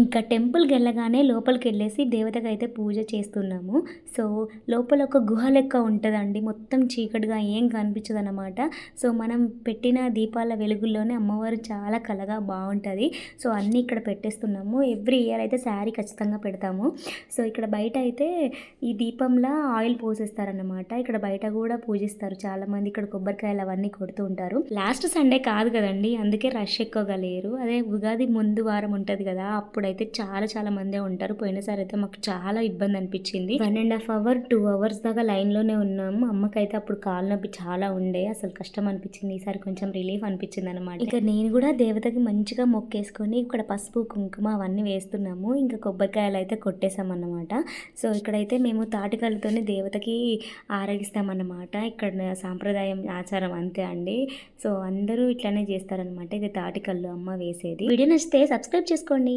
ఇంకా టెంపుల్కి వెళ్ళగానే లోపలికి వెళ్ళేసి దేవతకి అయితే పూజ చేస్తున్నాము. సో లోపల ఒక గుహ లెక్క ఉంటుందండి. మొత్తం చీకటిగా ఏం కనిపించదు అనమాట సో మనం పెట్టిన దీపాల వెలుగుల్లోనే అమ్మవారు చాలా కలగా బాగుంటుంది. సో అన్నీ ఇక్కడ పెట్టేస్తున్నాము. ఎవ్రీ ఇయర్ అయితే శారీ ఖచ్చితంగా పెడతాము. సో ఇక్కడ బయట అయితే ఈ దీపంలో ఆయిల్ పోసేస్తారన్నమాట. ఇక్కడ బయట కూడా పూజిస్తారు. చాలా మంది ఇక్కడ కొబ్బరికాయలు అవన్నీ కొడుతూ ఉంటారు. లాస్ట్ సండే కాదు కదండి. అందుకే రష్ ఎక్కువగా లేరు. అదే ఉగాది ముందు వారం ఉంటుంది కదా అప్పుడు అయితే చాలా చాలా మందే ఉంటారు. పోయినసారి అయితే మాకు చాలా ఇబ్బంది అనిపించింది. One and half hour two hours దాకా లైన్లోనే ఉన్నాము. అమ్మకైతే అప్పుడు కాలు నొప్పి చాలా ఉండే. అసలు కష్టం అనిపించింది. ఈసారి కొంచెం రిలీఫ్ అనిపించింది అనమాట ఇక నేను కూడా దేవతకి మంచిగా మొక్కేసుకొని ఇక్కడ పసుపు కుంకుమ అవన్నీ వేస్తున్నాము. ఇంకా కొబ్బరికాయలు అయితే కొట్టేసామన్నమాట సో ఇక్కడైతే మేము తాటికాయలతోనే దేవతకి ఆరగిస్తామన్నమాట ఇక్కడ సాంప్రదాయం ఆచారం అంతే అండి. సో అందరూ ఇట్లానే చేస్తారనమాట ఇది తాటికల్లు అమ్మ వేసేది. వీడియో నచ్చితే సబ్స్క్రైబ్ చేసుకోండి.